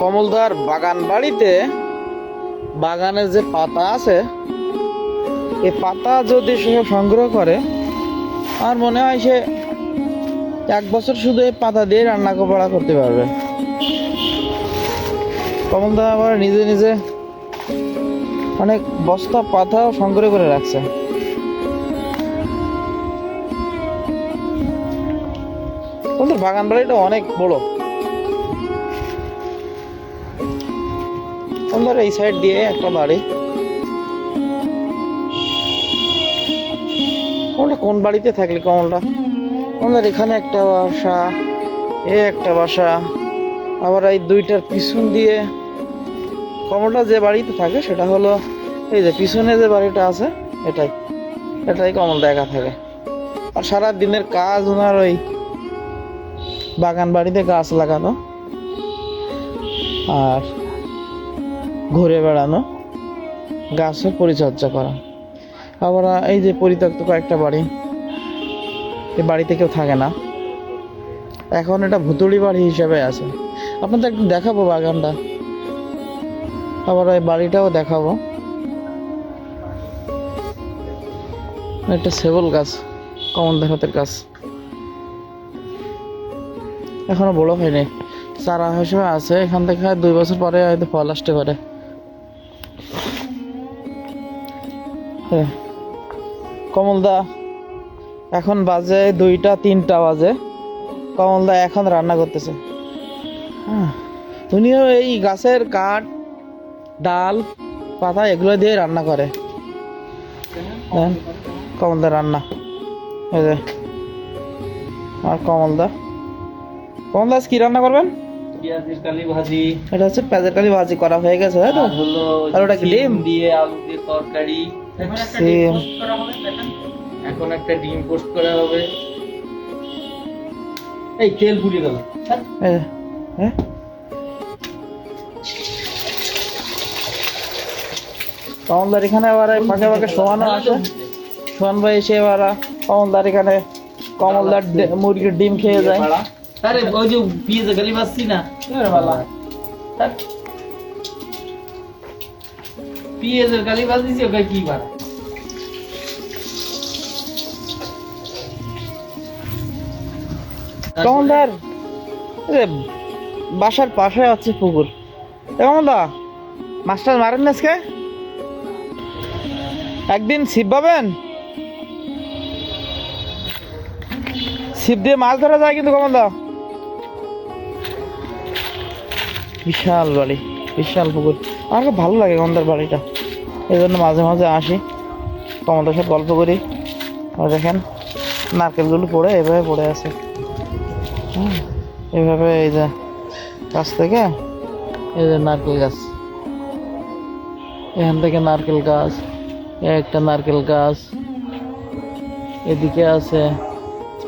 কমলদার বাগান বাড়িতে বাগানের যে পাতা আছে এই পাতা যদি সে সংগ্রহ করে আমার মনে হয় সে এক বছর শুধু এই পাতা দিয়ে রান্না করা করতে পারবে। কমলদা আবার নিজে নিজে অনেক বস্তা পাতাও সংগ্রহ করে রাখছে। বাগান বাড়িটা অনেক বড়। তোমাদের এই সাইড দিয়ে একটা বাড়ি। কোন বাড়িতে থাকলে কমলটা? আমাদের এখানে একটা বাসা, এ একটা বাসা। আবার এই দুইটার পিছন দিয়ে কমলটা যে বাড়িতে থাকে সেটা হলো এই যে পিছনে যে বাড়িটা আছে, এটাই। এটাই কমলটা একা থাকে। আর সারা দিনের কাজ ওনার ওই বাগান বাড়িতে গাছ লাগানো। আর ঘুরে বেড়ানো, গাছের পরিচর্যা করা। আবার এই যে পরিত্যক্ত কয়েকটা বাড়ি, এই বাড়িতে কেউ থাকে না। এখন এটা ভুতুড়ি বাড়ি হিসেবে আছে। আপনাদের একটু দেখাবো বাগানটা। আবার ওই বাড়িটাও দেখাবো। একটা সেবল গাছ কমলদের হাতের গাছ। এখনও বড় হয়নি। চারা হিসেবে আছে। এখান থেকে দুই বছর পরে হয়তো ফল আসতে পারে। কমলদা এখন বাজে দুইটা তিনটা বাজে। কমলদা এখন রান্না করতেছে। হ্যাঁ উনিও এই গাছের কাঠ ডাল পাতা এগুলো দিয়ে রান্না করে। কমলদা রান্না। এই যে আর কমলদা। কমলদা কি রান্না করবেন? পেঁয়াজের কালি ভাজি। এটা হচ্ছে পেঁয়াজের কালি ভাজি করা হয়ে গেছে তাই তো? আর ওটা ডিম? দিয়ে আলু দিয়ে তরকারি। সিম। এখন একটা ডিম পোস্ট করা হবে। এই তেল পুড়িয়ে গেল হ্যাঁ কমলদার এখানে আবার ফাঁকে ফাঁকে শোয়ানো আছে। সোহান ভাই এসে এবার কমলদার এখানে কমলদার মুরগির ডিম খেয়ে যায়। আরে ওই যে পেঁয়াজের কালি ভাজছি না। কি এই যে বাসার পাশে আছে পুকুর। কমলদা মাছটা মারেন না আজকে? একদিন ছিপ পাবেন? ছিপ দিয়ে মাছ ধরা যায় কিন্তু কমলদা বিশাল বাড়ি, বিশাল পুকুর। আমার ভালো লাগে কমলদার বাড়িটা। এই জন্য মাঝে মাঝে আসি। কমলদার সাথে গল্প করি। দেখেন, নারকেলগুলো পড়ে এভাবে পড়ে আছে। এভাবে এই যে গাছ থেকে, এই যে নারকেল গাছ। এখান থেকে নারকেল গাছ, একটা নারকেল গাছ। এদিকে আছে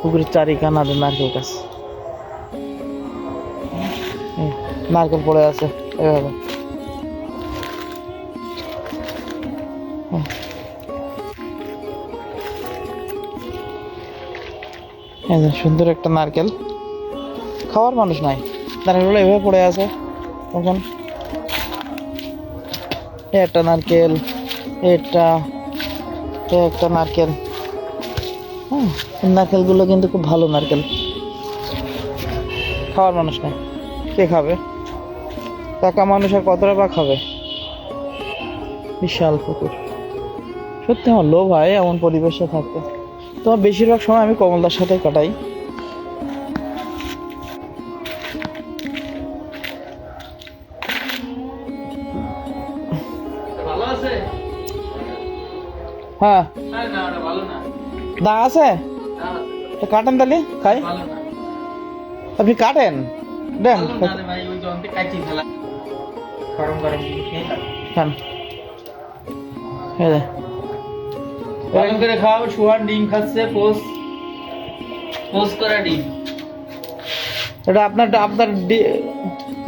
পুকুরের চারিখান চারিখানাতে নারকেল গাছ। নারকেল পড়ে আছে, এভাবে। সুন্দর একটা নারকেল। খাওয়ার মানুষ নাই। নারকেলগুলো এভাবে পড়ে আছে। তখন একটা নারকেল, এটা একটা নারকেল। হ্যাঁ নারকেলগুলো কিন্তু খুব ভালো নারকেল। খাওয়ার মানুষ নাই। কে খাবে? টাকা মানুষ আর কতটা বা খাবে? বিশাল পুকুর। সত্যি আমার লোভ হয় এমন পরিবেশে থাকতে। তো বেশিরভাগ সময় আমি কমলদার সাথে কাটাই। হ্যাঁ। না দা আছে? তো কাটেন তাহলে খাই। আপনি কাটেন? দেন। খান। এই যে। ভালো করে খাও সুহান ডিম খাচ্ছে পোস পোস করা ডিম। এটা আপনার আপনার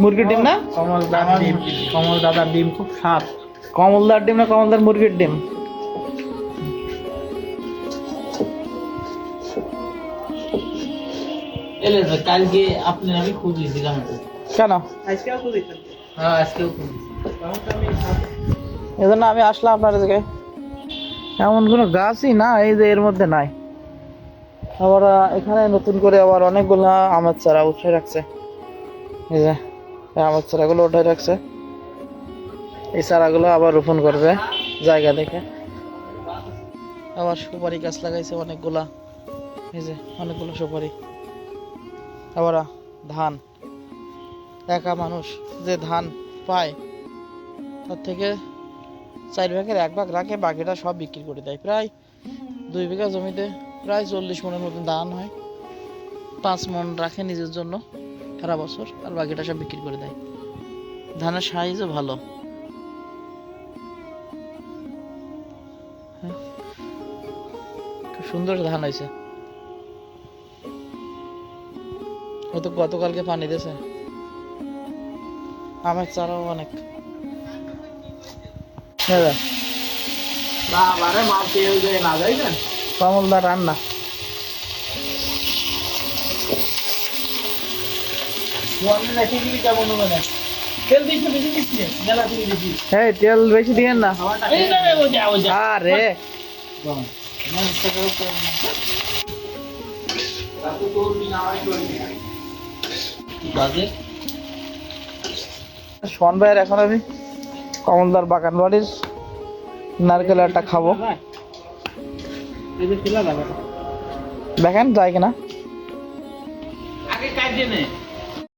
মুরগির ডিম না? কমলদার ডিম কমল দাদার ডিম খুব স্বাদ। কমলদার ডিম না কমলদার মুরগির ডিম? এলে কালকে আপনি আমি খুঁজেছিলাম কেন আজকেও খুঁজেছিলাম হ্যাঁ আজকেও কমেছে এই জন্য আমি আসলাম আপনার দিকে। এমন কোনো গাছই না এই যে এর মধ্যে নাই। আবার এখানে নতুন করে আবার অনেকগুলো আমের চারা উঠে রাখছে। এই যে আমের চারাগুলো উঠে রাখছে। এই চারাগুলো আবার রোপণ করবে জায়গা দেখে। আবার সুপারি গাছ লাগাইছে অনেকগুলা। এই যে, অনেকগুলো সুপারি। আবার ধান। একা মানুষ যে ধান পায়, তার থেকে চার ভাগের এক ভাগ রাখে, বাকিটা সব বিক্রি করে দেয়। প্রায় দুই বিঘা জমিতে প্রায় চল্লিশ মনের মতন ধান হয়। পাঁচ মন রাখে নিজের জন্য সারা বছর, আর বাকিটা সব বিক্রি করে দেয়। ধানের সাইজও ভালো। হ্যাঁ। সুন্দর ধান হয়েছে। হয়তো গতকালকে পানি দিয়েছে। আমের চারাও অনেক। দাদা বাবারে মাল তেল দিয়ে না যাই কমলদা রান্না। তেল বেশি হ্যাঁ দিয়েন না। আরে। শোন ভাইয়ের এখন আমি কমলদার বাগান। বাড়ির নারকেল একটা খাব? দেখেন যায় কিনা? আগে কাজ